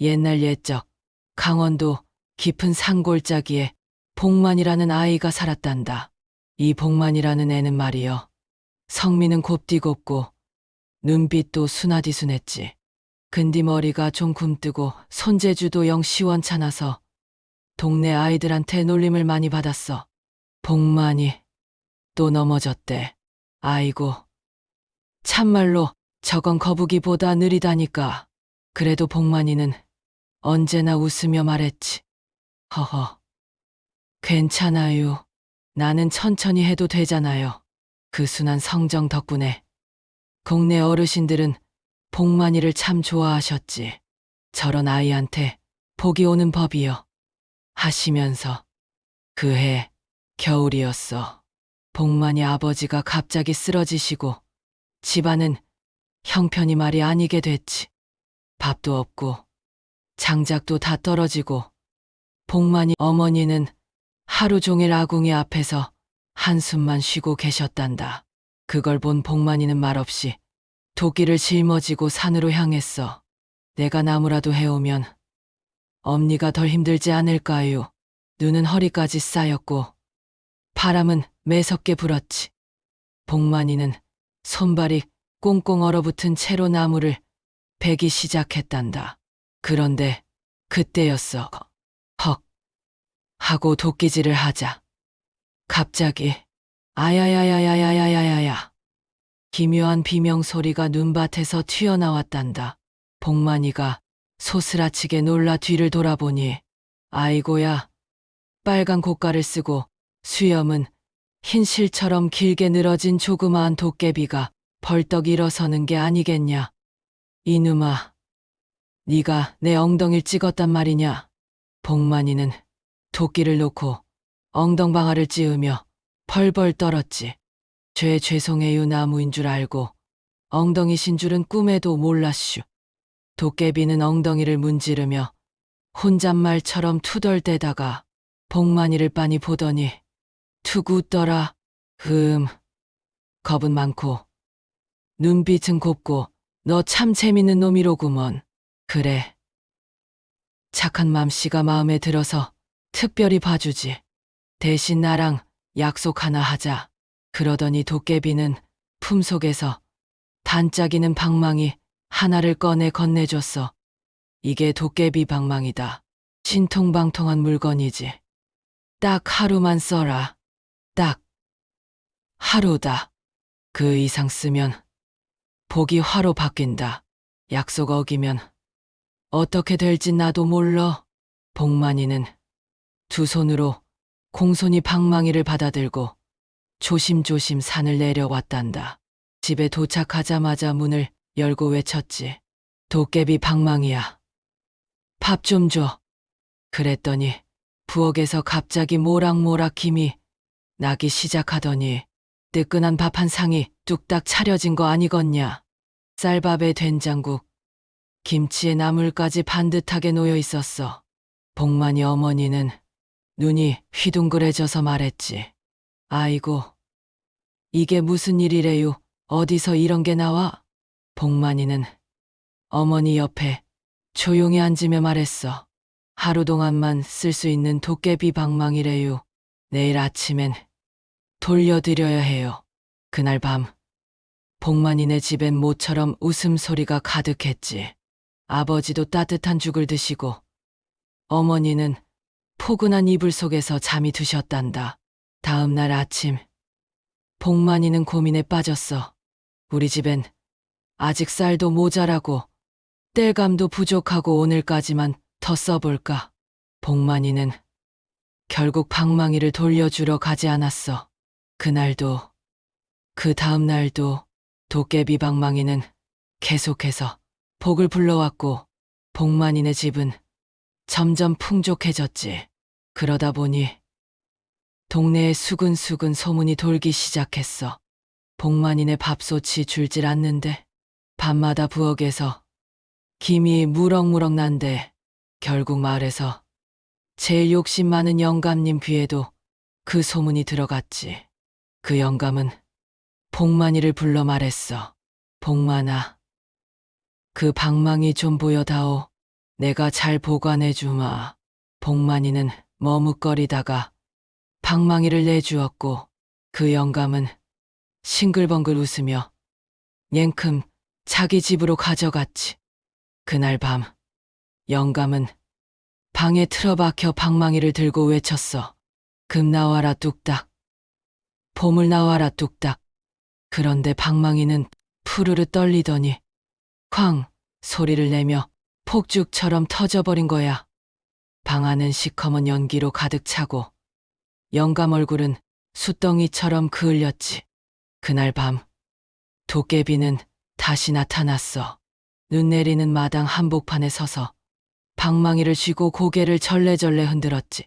옛날 옛적 강원도 깊은 산골짜기에 복만이라는 아이가 살았단다. 이 복만이라는 애는 말이여. 성미는 곱디곱고 눈빛도 순하디순했지. 근디 머리가 좀 굼뜨고 손재주도 영 시원찮아서 동네 아이들한테 놀림을 많이 받았어. 복만이 또 넘어졌대. 아이고. 참말로 저건 거북이보다 느리다니까. 그래도 복만이는 언제나 웃으며 말했지. 허허. 괜찮아요. 나는 천천히 해도 되잖아요. 그 순한 성정 덕분에 동네 어르신들은 복만이를 참 좋아하셨지. 저런 아이한테 복이 오는 법이요. 하시면서 그해 겨울이었어. 복만이 아버지가 갑자기 쓰러지시고 집안은 형편이 말이 아니게 됐지. 밥도 없고 장작도 다 떨어지고 복만이 어머니는 하루 종일 아궁이 앞에서 한숨만 쉬고 계셨단다. 그걸 본 복만이는 말없이 도끼를 짊어지고 산으로 향했어. 내가 나무라도 해오면 엄니가 덜 힘들지 않을까요? 눈은 허리까지 쌓였고 바람은 매섭게 불었지. 복만이는 손발이 꽁꽁 얼어붙은 채로 나무를 베기 시작했단다. 그런데 그때였어. 헉. 하고 도끼질을 하자. 갑자기 아야야야야야야야야야. 기묘한 비명 소리가 눈밭에서 튀어나왔단다. 복만이가 소스라치게 놀라 뒤를 돌아보니 아이고야 빨간 고가를 쓰고 수염은 흰 실처럼 길게 늘어진 조그마한 도깨비가 벌떡 일어서는 게 아니겠냐. 이놈아, 네가 내 엉덩이를 찍었단 말이냐. 복만이는 도끼를 놓고 엉덩방아를 찌으며 벌벌 떨었지. 죄 죄송해요 나무인 줄 알고 엉덩이 신 줄은 꿈에도 몰랐슈. 도깨비는 엉덩이를 문지르며 혼잣말처럼 투덜대다가 복만이를 빤히 보더니 툭 웃더라. 흠. 겁은 많고 눈빛은 곱고 너 참 재밌는 놈이로구먼. 그래. 착한 맘씨가 마음에 들어서 특별히 봐주지. 대신 나랑 약속 하나 하자. 그러더니 도깨비는 품속에서 단짝이는 방망이 하나를 꺼내 건네줬어. 이게 도깨비 방망이다. 신통방통한 물건이지. 딱 하루만 써라. 딱 하루다. 그 이상 쓰면 복이 화로 바뀐다. 약속 어기면 어떻게 될지 나도 몰라. 복만이는 두 손으로 공손히 방망이를 받아들고 조심조심 산을 내려왔단다. 집에 도착하자마자 문을 열고 외쳤지. 도깨비 방망이야. 밥 좀 줘. 그랬더니 부엌에서 갑자기 모락모락 김이 나기 시작하더니 뜨끈한 밥 한 상이 뚝딱 차려진 거 아니겠냐. 쌀밥에 된장국, 김치에 나물까지 반듯하게 놓여 있었어. 복만이 어머니는 눈이 휘둥그레져서 말했지. 아이고, 이게 무슨 일이래요? 어디서 이런 게 나와? 복만이는 어머니 옆에 조용히 앉으며 말했어. 하루 동안만 쓸 수 있는 도깨비 방망이래요. 내일 아침엔 돌려드려야 해요. 그날 밤, 복만이네 집엔 모처럼 웃음소리가 가득했지. 아버지도 따뜻한 죽을 드시고, 어머니는 포근한 이불 속에서 잠이 드셨단다. 다음 날 아침, 복만이는 고민에 빠졌어. 우리 집엔 아직 쌀도 모자라고, 땔감도 부족하고 오늘까지만 더 써볼까. 복만이는 결국 방망이를 돌려주러 가지 않았어. 그날도, 그 다음 날도 도깨비 방망이는 계속해서 복을 불러왔고, 복만이네 집은 점점 풍족해졌지. 그러다 보니 동네에 수근수근 소문이 돌기 시작했어. 복만이네 밥솥이 줄질 않는데 밤마다 부엌에서 김이 무럭무럭 난데 결국 마을에서 제일 욕심 많은 영감님 귀에도 그 소문이 들어갔지. 그 영감은 복만이를 불러 말했어. 복만아, 그 방망이 좀 보여다오. 내가 잘 보관해 주마. 복만이는 머뭇거리다가 방망이를 내주었고 그 영감은 싱글벙글 웃으며 냉큼 자기 집으로 가져갔지. 그날 밤 영감은 방에 틀어박혀 방망이를 들고 외쳤어. 금 나와라 뚝딱. 보물 나와라 뚝딱. 그런데 방망이는 푸르르 떨리더니 쾅 소리를 내며 폭죽처럼 터져버린 거야. 방 안은 시커먼 연기로 가득 차고 영감 얼굴은 숫덩이처럼 그을렸지. 그날 밤 도깨비는 다시 나타났어. 눈 내리는 마당 한복판에 서서 방망이를 쥐고 고개를 절레절레 흔들었지.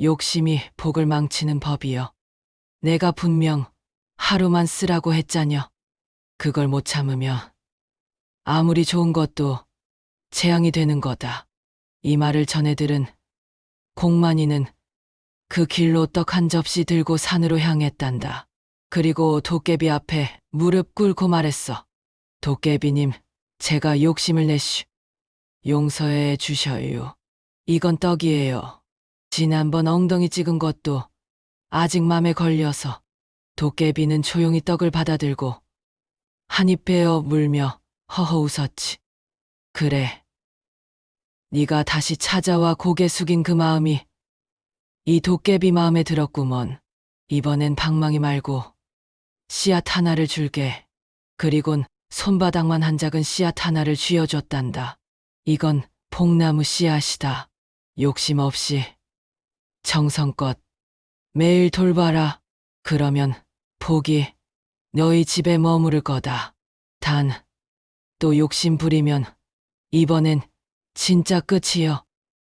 욕심이 복을 망치는 법이여. 내가 분명 하루만 쓰라고 했자녀. 그걸 못 참으면 아무리 좋은 것도 재앙이 되는 거다. 이 말을 전해 들은 공만이는 그 길로 떡 한 접시 들고 산으로 향했단다. 그리고 도깨비 앞에 무릎 꿇고 말했어. 도깨비님, 제가 욕심을 내슈. 용서해 주셔요. 이건 떡이에요. 지난번 엉덩이 찍은 것도 아직 맘에 걸려서 도깨비는 조용히 떡을 받아들고 한 입 베어 물며 허허 웃었지. 그래. 네가 다시 찾아와 고개 숙인 그 마음이 이 도깨비 마음에 들었구먼. 이번엔 방망이 말고 씨앗 하나를 줄게. 그리곤 손바닥만 한 작은 씨앗 하나를 쥐어줬단다. 이건 복나무 씨앗이다. 욕심 없이 정성껏 매일 돌봐라. 그러면 복이 너희 집에 머무를 거다. 단, 또 욕심 부리면 이번엔 진짜 끝이여.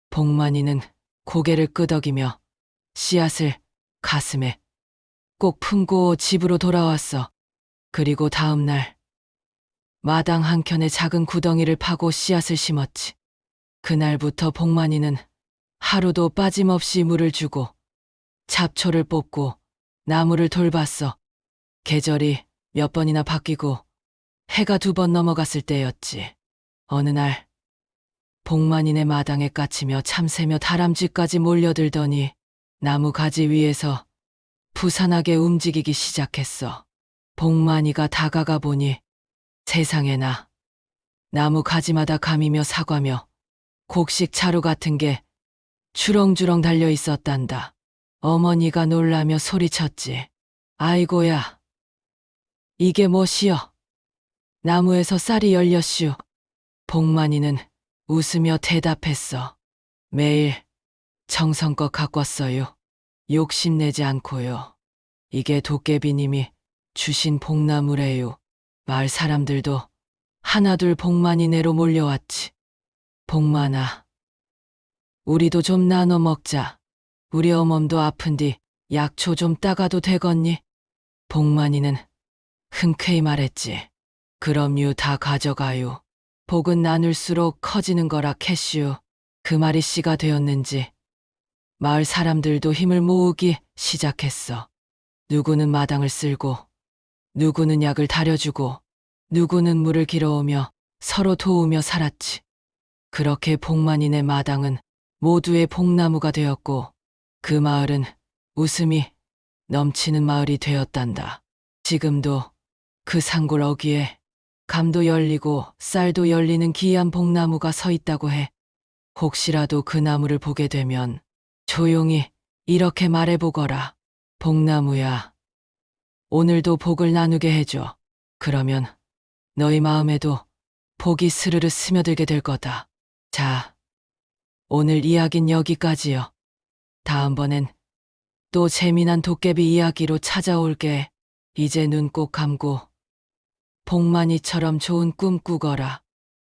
복만이는 고개를 끄덕이며 씨앗을 가슴에 꼭 품고 집으로 돌아왔어. 그리고 다음 날 마당 한켠에 작은 구덩이를 파고 씨앗을 심었지. 그날부터 복만이는 하루도 빠짐없이 물을 주고 잡초를 뽑고 나무를 돌봤어. 계절이 몇 번이나 바뀌고 해가 두 번 넘어갔을 때였지. 어느 날 복만이네 마당에 까치며 참새며 다람쥐까지 몰려들더니 나무 가지 위에서 부산하게 움직이기 시작했어. 복만이가 다가가 보니 세상에나 나무 가지마다 감이며 사과며 곡식 차루 같은 게 주렁주렁 달려 있었단다. 어머니가 놀라며 소리쳤지. 아이고야. 이게 무엇이여? 나무에서 쌀이 열렸슈. 복만이는 웃으며 대답했어. 매일 정성껏 가꿨어요. 욕심내지 않고요. 이게 도깨비님이 주신 복나무래요. 마을 사람들도 하나둘 복만이네로 몰려왔지. 복만아. 우리도 좀 나눠 먹자. 우리 어멈도 아픈디 약초 좀 따가도 되겠니? 복만이는 흔쾌히 말했지. 그럼요 다 가져가요. 복은 나눌수록 커지는 거라 캐슈. 그 말이 씨가 되었는지 마을 사람들도 힘을 모으기 시작했어. 누구는 마당을 쓸고, 누구는 약을 다려주고, 누구는 물을 길어오며 서로 도우며 살았지. 그렇게 복만인의 마당은 모두의 복나무가 되었고, 그 마을은 웃음이 넘치는 마을이 되었단다. 지금도 그 산골 어귀에 감도 열리고 쌀도 열리는 귀한 복나무가 서 있다고 해. 혹시라도 그 나무를 보게 되면 조용히 이렇게 말해보거라. 복나무야. 오늘도 복을 나누게 해줘. 그러면 너희 마음에도 복이 스르르 스며들게 될 거다. 자, 오늘 이야긴 여기까지요. 다음번엔 또 재미난 도깨비 이야기로 찾아올게. 이제 눈 꼭 감고 복만이처럼 좋은 꿈 꾸거라.